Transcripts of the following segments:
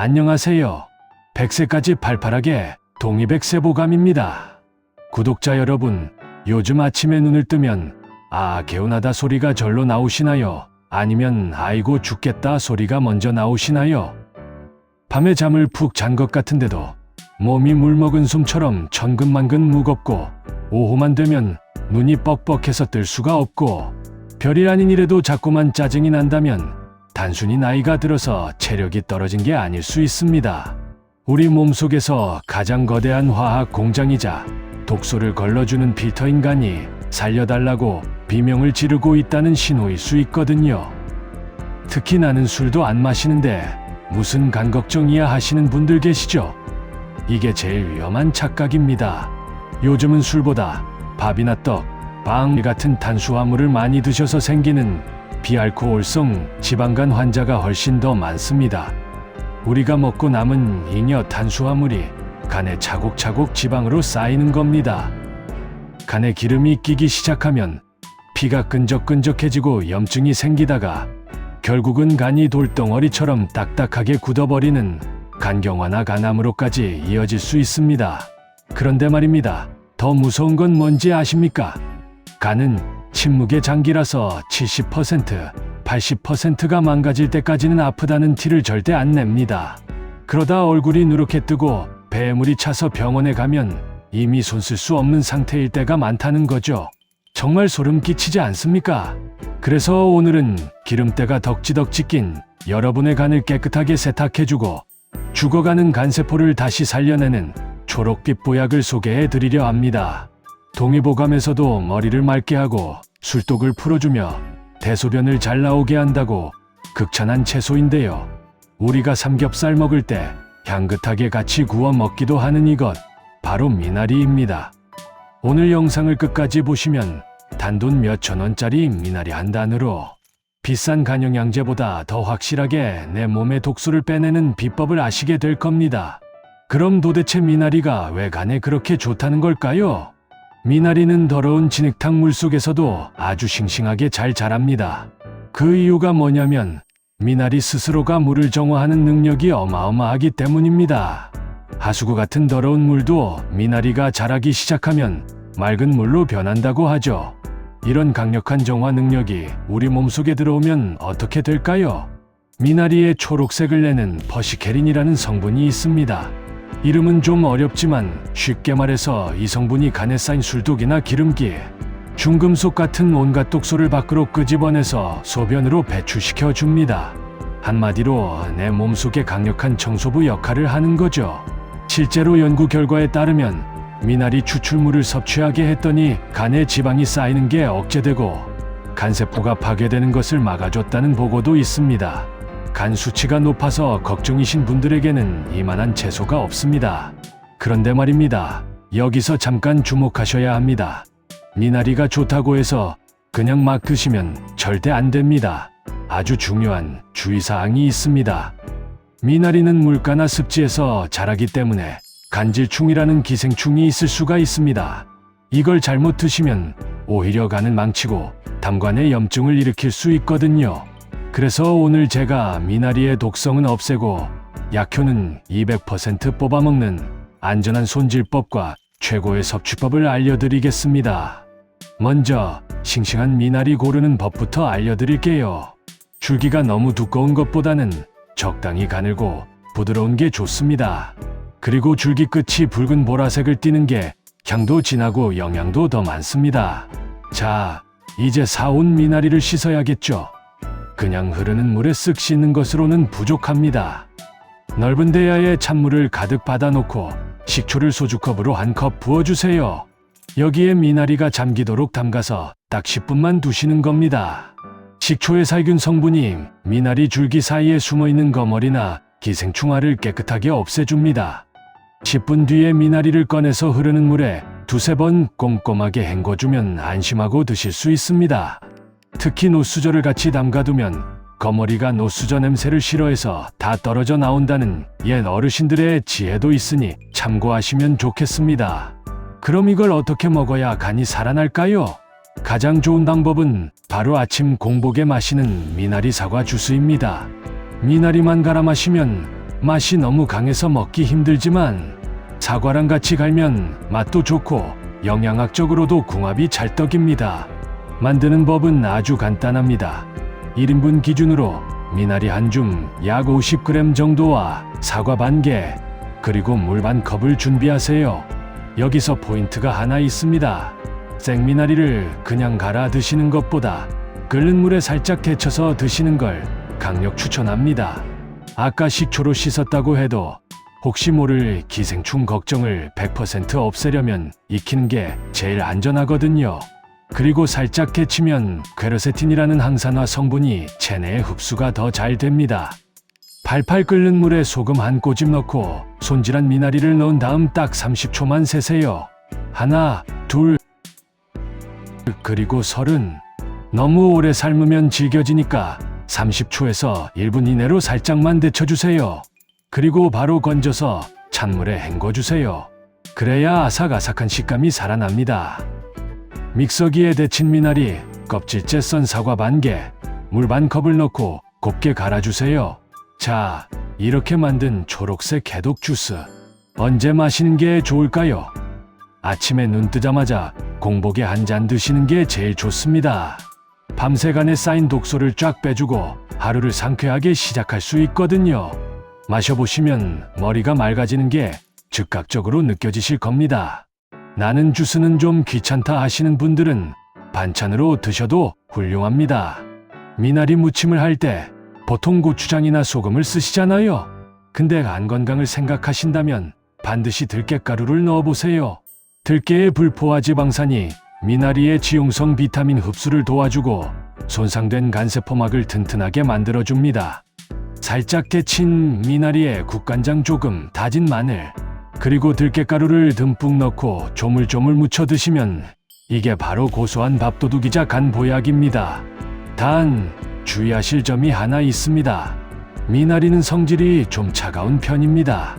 안녕하세요. 100세까지 팔팔하게 동이백세보감입니다. 구독자 여러분, 요즘 아침에 눈을 뜨면 아 개운하다 소리가 절로 나오시나요? 아니면 아이고 죽겠다 소리가 먼저 나오시나요? 밤에 잠을 푹 잔 것 같은데도 몸이 물먹은 솜처럼 천근만근 무겁고 오후만 되면 눈이 뻑뻑해서 뜰 수가 없고 별일 아닌 일에도 자꾸만 짜증이 난다면 단순히 나이가 들어서 체력이 떨어진 게 아닐 수 있습니다. 우리 몸속에서 가장 거대한 화학 공장이자 독소를 걸러주는 필터 인간이 살려달라고 비명을 지르고 있다는 신호일 수 있거든요. 특히 나는 술도 안 마시는데 무슨 간 걱정이야 하시는 분들 계시죠? 이게 제일 위험한 착각입니다. 요즘은 술보다 밥이나 떡, 빵 같은 탄수화물을 많이 드셔서 생기는 비알코올성 지방간 환자가 훨씬 더 많습니다. 우리가 먹고 남은 잉여 탄수화물이 간에 차곡차곡 지방으로 쌓이는 겁니다. 간에 기름이 끼기 시작하면 피가 끈적끈적해지고 염증이 생기다가 결국은 간이 돌덩어리처럼 딱딱하게 굳어버리는 간경화나 간암으로까지 이어질 수 있습니다. 그런데 말입니다. 더 무서운 건 뭔지 아십니까? 간은 침묵의 장기라서 70%, 80%가 망가질 때까지는 아프다는 티를 절대 안 냅니다. 그러다 얼굴이 누렇게 뜨고 배물이 차서 병원에 가면 이미 손쓸 수 없는 상태일 때가 많다는 거죠. 정말 소름 끼치지 않습니까? 그래서 오늘은 기름때가 덕지덕지 낀 여러분의 간을 깨끗하게 세탁해주고 죽어가는 간세포를 다시 살려내는 초록빛 보약을 소개해 드리려 합니다. 동의보감에서도 머리를 맑게 하고 술독을 풀어주며 대소변을 잘 나오게 한다고 극찬한 채소인데요. 우리가 삼겹살 먹을 때 향긋하게 같이 구워 먹기도 하는 이것, 바로 미나리입니다. 오늘 영상을 끝까지 보시면 단돈 몇천 원짜리 미나리 한 단으로 비싼 간영양제보다 더 확실하게 내 몸의 독소를 빼내는 비법을 아시게 될 겁니다. 그럼 도대체 미나리가 왜 간에 그렇게 좋다는 걸까요? 미나리는 더러운 진흙탕 물 속에서도 아주 싱싱하게 잘 자랍니다. 그 이유가 뭐냐면 미나리 스스로가 물을 정화하는 능력이 어마어마하기 때문입니다. 하수구 같은 더러운 물도 미나리가 자라기 시작하면 맑은 물로 변한다고 하죠. 이런 강력한 정화 능력이 우리 몸속에 들어오면 어떻게 될까요? 미나리의 초록색을 내는 퍼시케린이라는 성분이 있습니다. 이름은 좀 어렵지만 쉽게 말해서 이 성분이 간에 쌓인 술독이나 기름기, 중금속 같은 온갖 독소를 밖으로 끄집어내서 소변으로 배출시켜 줍니다. 한마디로 내 몸속에 강력한 청소부 역할을 하는 거죠. 실제로 연구 결과에 따르면 미나리 추출물을 섭취하게 했더니 간에 지방이 쌓이는 게 억제되고 간세포가 파괴되는 것을 막아줬다는 보고도 있습니다. 간 수치가 높아서 걱정이신 분들에게는 이만한 채소가 없습니다. 그런데 말입니다. 여기서 잠깐 주목하셔야 합니다. 미나리가 좋다고 해서 그냥 막 드시면 절대 안 됩니다. 아주 중요한 주의사항이 있습니다. 미나리는 물가나 습지에서 자라기 때문에 간질충이라는 기생충이 있을 수가 있습니다. 이걸 잘못 드시면 오히려 간을 망치고 담관에 염증을 일으킬 수 있거든요. 그래서 오늘 제가 미나리의 독성은 없애고 약효는 200% 뽑아먹는 안전한 손질법과 최고의 섭취법을 알려드리겠습니다. 먼저 싱싱한 미나리 고르는 법부터 알려드릴게요. 줄기가 너무 두꺼운 것보다는 적당히 가늘고 부드러운 게 좋습니다. 그리고 줄기 끝이 붉은 보라색을 띠는 게 향도 진하고 영양도 더 많습니다. 자, 이제 사온 미나리를 씻어야겠죠. 그냥 흐르는 물에 쓱 씻는 것으로는 부족합니다. 넓은 대야에 찬물을 가득 받아놓고 식초를 소주컵으로 한 컵 부어주세요. 여기에 미나리가 잠기도록 담가서 딱 10분만 두시는 겁니다. 식초의 살균 성분이 미나리 줄기 사이에 숨어있는 거머리나 기생충화를 깨끗하게 없애줍니다. 10분 뒤에 미나리를 꺼내서 흐르는 물에 두세 번 꼼꼼하게 헹궈주면 안심하고 드실 수 있습니다. 특히 노수저를 같이 담가두면 거머리가 노수저 냄새를 싫어해서 다 떨어져 나온다는 옛 어르신들의 지혜도 있으니 참고하시면 좋겠습니다. 그럼 이걸 어떻게 먹어야 간이 살아날까요? 가장 좋은 방법은 바로 아침 공복에 마시는 미나리 사과 주스입니다. 미나리만 갈아 마시면 맛이 너무 강해서 먹기 힘들지만 사과랑 같이 갈면 맛도 좋고 영양학적으로도 궁합이 찰떡입니다. 만드는 법은 아주 간단합니다. 1인분 기준으로 미나리 한 줌 약 50g 정도와 사과 반 개, 그리고 물 반 컵을 준비하세요. 여기서 포인트가 하나 있습니다. 생미나리를 그냥 갈아 드시는 것보다 끓는 물에 살짝 데쳐서 드시는 걸 강력 추천합니다. 아까 식초로 씻었다고 해도 혹시 모를 기생충 걱정을 100% 없애려면 익히는 게 제일 안전하거든요. 그리고 살짝 데치면 괴르세틴이라는 항산화 성분이 체내에 흡수가 더 잘 됩니다. 팔팔 끓는 물에 소금 한 꼬집 넣고 손질한 미나리를 넣은 다음 딱 30초만 세세요. 하나, 둘, 그리고 서른. 너무 오래 삶으면 질겨지니까 30초에서 1분 이내로 살짝만 데쳐주세요. 그리고 바로 건져서 찬물에 헹궈주세요. 그래야 아삭아삭한 식감이 살아납니다. 믹서기에 데친 미나리, 껍질째 썬 사과 반 개, 물 반 컵을 넣고 곱게 갈아주세요. 자, 이렇게 만든 초록색 해독 주스. 언제 마시는 게 좋을까요? 아침에 눈 뜨자마자 공복에 한 잔 드시는 게 제일 좋습니다. 밤새간에 쌓인 독소를 쫙 빼주고 하루를 상쾌하게 시작할 수 있거든요. 마셔보시면 머리가 맑아지는 게 즉각적으로 느껴지실 겁니다. 나는 주스는 좀 귀찮다 하시는 분들은 반찬으로 드셔도 훌륭합니다. 미나리 무침을 할 때 보통 고추장이나 소금을 쓰시잖아요. 근데 안 건강을 생각하신다면 반드시 들깨가루를 넣어보세요. 들깨의 불포화 지방산이 미나리의 지용성 비타민 흡수를 도와주고 손상된 간세포막을 튼튼하게 만들어줍니다. 살짝 데친 미나리에 국간장 조금, 다진 마늘, 그리고 들깨가루를 듬뿍 넣고 조물조물 무쳐 드시면 이게 바로 고소한 밥도둑이자 간보약입니다. 단 주의하실 점이 하나 있습니다. 미나리는 성질이 좀 차가운 편입니다.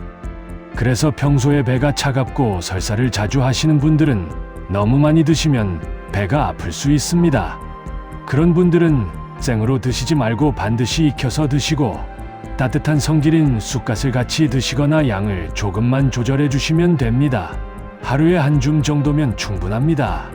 그래서 평소에 배가 차갑고 설사를 자주 하시는 분들은 너무 많이 드시면 배가 아플 수 있습니다. 그런 분들은 생으로 드시지 말고 반드시 익혀서 드시고 따뜻한 성질인 쑥갓을 같이 드시거나 양을 조금만 조절해 주시면 됩니다. 하루에 한 줌 정도면 충분합니다.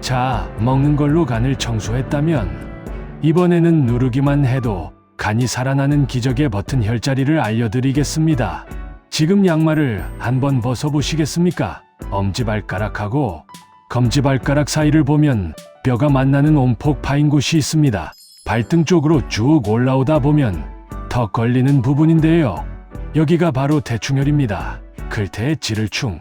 자, 먹는 걸로 간을 청소했다면 이번에는 누르기만 해도 간이 살아나는 기적의 버튼 혈자리를 알려드리겠습니다. 지금 양말을 한번 벗어보시겠습니까? 엄지발가락하고 검지발가락 사이를 보면 뼈가 만나는 온폭 파인 곳이 있습니다. 발등 쪽으로 쭉 올라오다 보면 턱 걸리는 부분인데요. 여기가 바로 대충혈입니다. 글태의 지를충.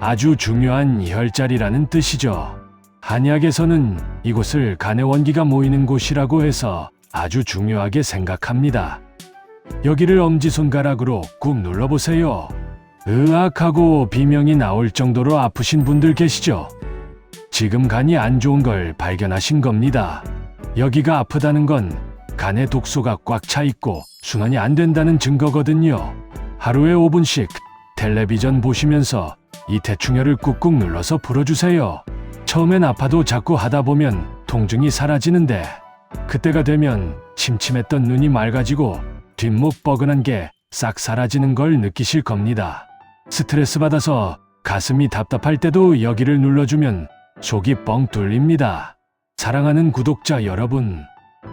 아주 중요한 혈자리라는 뜻이죠. 한의학에서는 이곳을 간의 원기가 모이는 곳이라고 해서 아주 중요하게 생각합니다. 여기를 엄지손가락으로 꾹 눌러보세요. 으악하고 비명이 나올 정도로 아프신 분들 계시죠? 지금 간이 안 좋은 걸 발견하신 겁니다. 여기가 아프다는 건 간에 독소가 꽉 차 있고 순환이 안 된다는 증거거든요. 하루에 5분씩 텔레비전 보시면서 이 대충혈을 꾹꾹 눌러서 풀어주세요. 처음엔 아파도 자꾸 하다 보면 통증이 사라지는데 그때가 되면 침침했던 눈이 맑아지고 뒷목 뻐근한 게 싹 사라지는 걸 느끼실 겁니다. 스트레스 받아서 가슴이 답답할 때도 여기를 눌러주면 속이 뻥 뚫립니다. 사랑하는 구독자 여러분,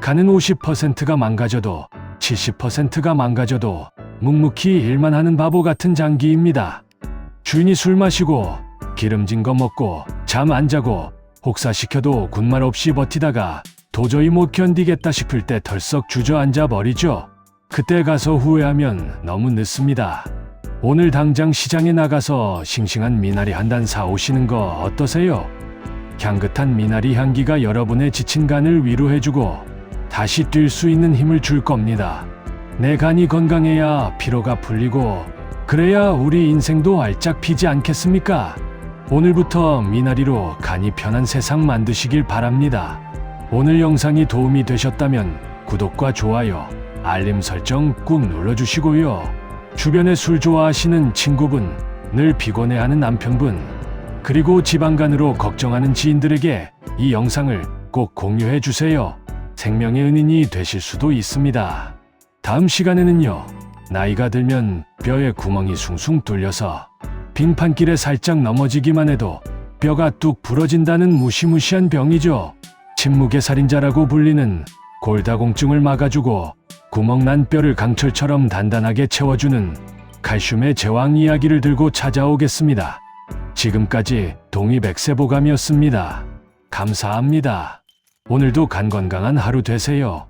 간은 50%가 망가져도 70%가 망가져도 묵묵히 일만 하는 바보 같은 장기입니다. 주인이 술 마시고 기름진 거 먹고 잠 안 자고 혹사시켜도 군말 없이 버티다가 도저히 못 견디겠다 싶을 때 덜썩 주저앉아 버리죠. 그때 가서 후회하면 너무 늦습니다. 오늘 당장 시장에 나가서 싱싱한 미나리 한 단 사오시는 거 어떠세요? 향긋한 미나리 향기가 여러분의 지친 간을 위로해주고 다시 뛸 수 있는 힘을 줄 겁니다. 내 간이 건강해야 피로가 풀리고 그래야 우리 인생도 알짝 피지 않겠습니까? 오늘부터 미나리로 간이 편한 세상 만드시길 바랍니다. 오늘 영상이 도움이 되셨다면 구독과 좋아요, 알림 설정 꾹 눌러주시고요. 주변에 술 좋아하시는 친구분, 늘 피곤해하는 남편분, 그리고 지방간으로 걱정하는 지인들에게 이 영상을 꼭 공유해 주세요. 생명의 은인이 되실 수도 있습니다. 다음 시간에는요, 나이가 들면 뼈에 구멍이 숭숭 뚫려서 빙판길에 살짝 넘어지기만 해도 뼈가 뚝 부러진다는 무시무시한 병이죠. 침묵의 살인자라고 불리는 골다공증을 막아주고 구멍난 뼈를 강철처럼 단단하게 채워주는 칼슘의 제왕 이야기를 들고 찾아오겠습니다. 지금까지 동의백세보감이었습니다. 감사합니다. 오늘도 간 건강한 하루 되세요.